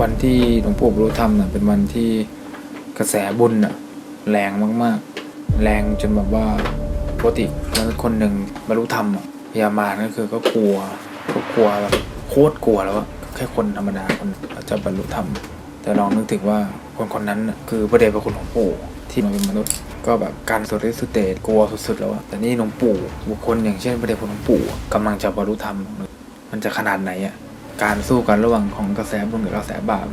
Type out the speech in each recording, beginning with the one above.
วันที่หลวงปู่บรรลุธรรมน่ะเป็นวันที่กระแสบุญน่ะแรงมากๆ แรงจนแบบว่าปกติแล้วคนหนึ่งบรรลุธรรมอะพยามารก็คือก็กลัวก็กลัวแบบโคตรกลัวแล้วอะแค่คนธรรมดาคนจะบรรลุธรรม แต่ลองนึกถึงว่าคนคนนั้นน่ะคือพระเดชพระคุณหลวงปู่ที่มาเป็นมนุษย์ก็แบบการสุดฤทธิ์สุดเดชกลัวสุดๆแล้วอะแต่นี่หลวงปู่บุคคลอย่างเช่นพระเดชพระคุณหลวงปู่กำลังจะบรรลุธรรมมันจะขนาดไหนอะ การสู้กันระหว่างของกระแสบุญกับกระแสบาป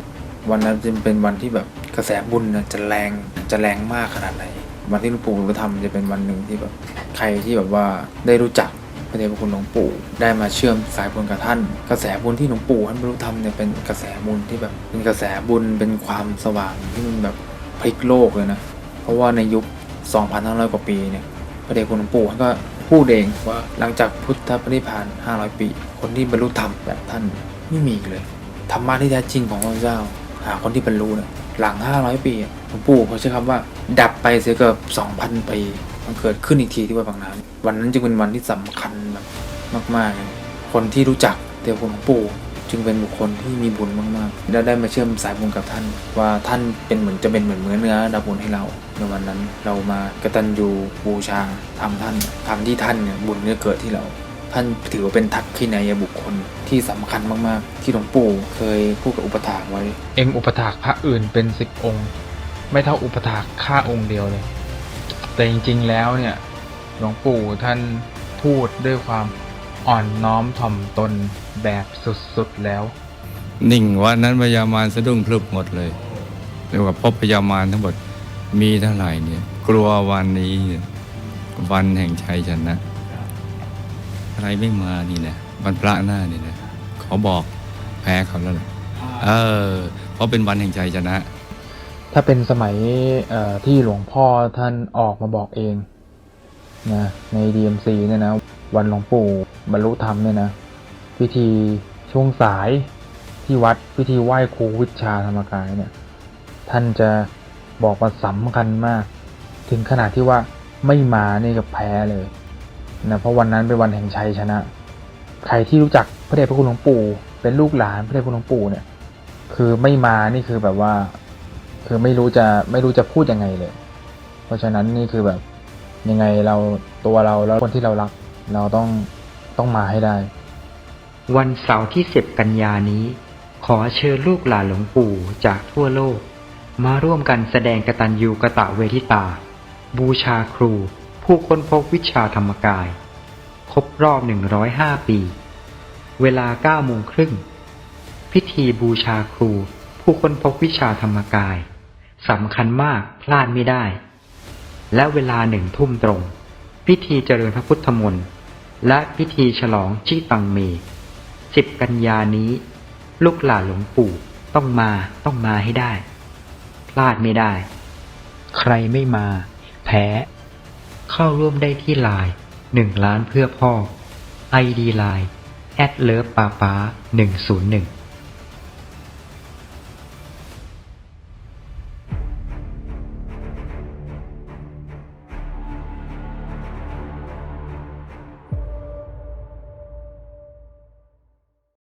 วันนั้นจะเป็นวันที่แบบกระแสบุญจะแรงจะแรงมากขนาดไหนวันที่หลวงปู่บรรลุธรรมจะเป็นวันหนึ่งที่แบบใครที่แบบว่าได้รู้จักพระเดชพระคุณหลวงปู่ได้มาเชื่อมสายบุญกับท่าน กระแสบุญที่หลวงปู่ท่านบรรลุธรรมเนี่ยเป็นกระแสบุญที่แบบเป็นกระแสบุญเป็นความสว่างที่มันแบบพลิกโลกเลยนะเพราะว่าในยุค 2,500 กว่าปีเนี่ยพระเดชคุณหลวงปู่ท่านก็พูดเองว่าหลังจากพุทธปฏิพาน 500 ปี คนที่บรรลุธรรมแบบท่าน ไม่มีเลยธรรมะที่แท้จริงของพระเจ้า หาคนที่บรรลุเนี่ยหลัง 500 ปีอะหลวงปู่เขาใช้คำว่า ดับไปเสียเกือบ2,000 ปี มันเกิดขึ้นอีกทีที่วัดบางนาวันนั้นจึงเป็นวันที่สำคัญแบบมากๆ คนที่รู้จักเดชคุณหลวงปู่จึงเป็นบุคคลที่มีบุญมากๆ และได้มาเชื่อมสายบุญกับท่าน ว่าท่านเป็นเหมือนจะเป็นเหมือนเนื้อเนื้อดับบุญให้เรา ในวันนั้นเรามากระตัญญูบูชาทำท่านทำที่ท่านเนี่ยบุญเนี่ยเกิดที่เรา ท่านถือว่าเป็นทักขินายบุคคลที่สำคัญมากๆ ที่หลวงปู่เคยพูดกับอุปถากไว้ เองอุปถากพระอื่นเป็นสิบองค์ ไม่เท่าอุปถากข้าองค์เดียวเลย แต่จริงๆแล้วเนี่ยหลวงปู่ท่านพูดด้วยความอ่อนน้อมถ่อมตนแบบสุดๆแล้ว นิ่งวันนั้นพญามารสะดุ้งพลึบหมดเลยเรียกว่าพบพญามารทั้งหมดมีเท่าไหร่เนี่ย กลัววันนี้เนี่ยวันแห่งชัยชนะ ใครไม่มานี่นะวันพระหน้านี่นะขอบอกแพ้เขาแล้วแหละเออ เพราะเป็นวันแห่งชัยชนะ ถ้าเป็นสมัยเอ่อที่หลวงพ่อท่านออกมาบอกเองนะใน DMC เนี่ยนะ วันหลวงปู่บรรลุธรรมเนี่ยนะ พิธีช่วงสายที่วัดพิธีไหว้ครูวิชาธรรมกายเนี่ย ท่านจะบอกว่าสำคัญมาก ถึงขนาดที่ว่าไม่มานี่ก็แพ้เลย นะเพราะวันนั้นเป็นวันแห่งชัยชนะ ใครที่รู้จักพระเดชพระคุณหลวงปู่ เป็นลูกหลานพระเดชพระคุณหลวงปู่เนี่ย คือไม่มานี่คือแบบว่า คือไม่รู้จะไม่รู้จะพูดยังไงเลย เพราะฉะนั้นนี่คือแบบยังไงเราตัวเราแล้วคนที่เรารัก เราต้องต้องมาให้ได้ วันเสาร์ที่ 10 กันยานี้ ขอเชิญลูกหลานหลวงปู่จากทั่วโลก มาร่วมกันแสดงกตัญญูกะตะเวทิตา บูชาครู ผู้ค้นพบวิชาธรรมกาย ครบรอบ 105 ปี เวลา9โมงครึ่ง พิธีบูชาครู ผู้ค้นพบวิชาธรรมกายสำคัญมากพลาดไม่ได้ และเวลาหนึ่งทุ่มตรง พิธีเจริญพระพุทธมนต์ และพิธีฉลองจี้ตังเมสิบกันยานี้ ลูกหลานหลวงปู่ต้องมาต้องมาให้ได้ พลาดไม่ได้ ใครไม่มา แพ้ เข้าร่วมได้ที่ไลน์หนึ่งล้านเพื่อพ่อ ID ไลน์แอดเลิฟปาปาหนึ่งศูนย์หนึ่ง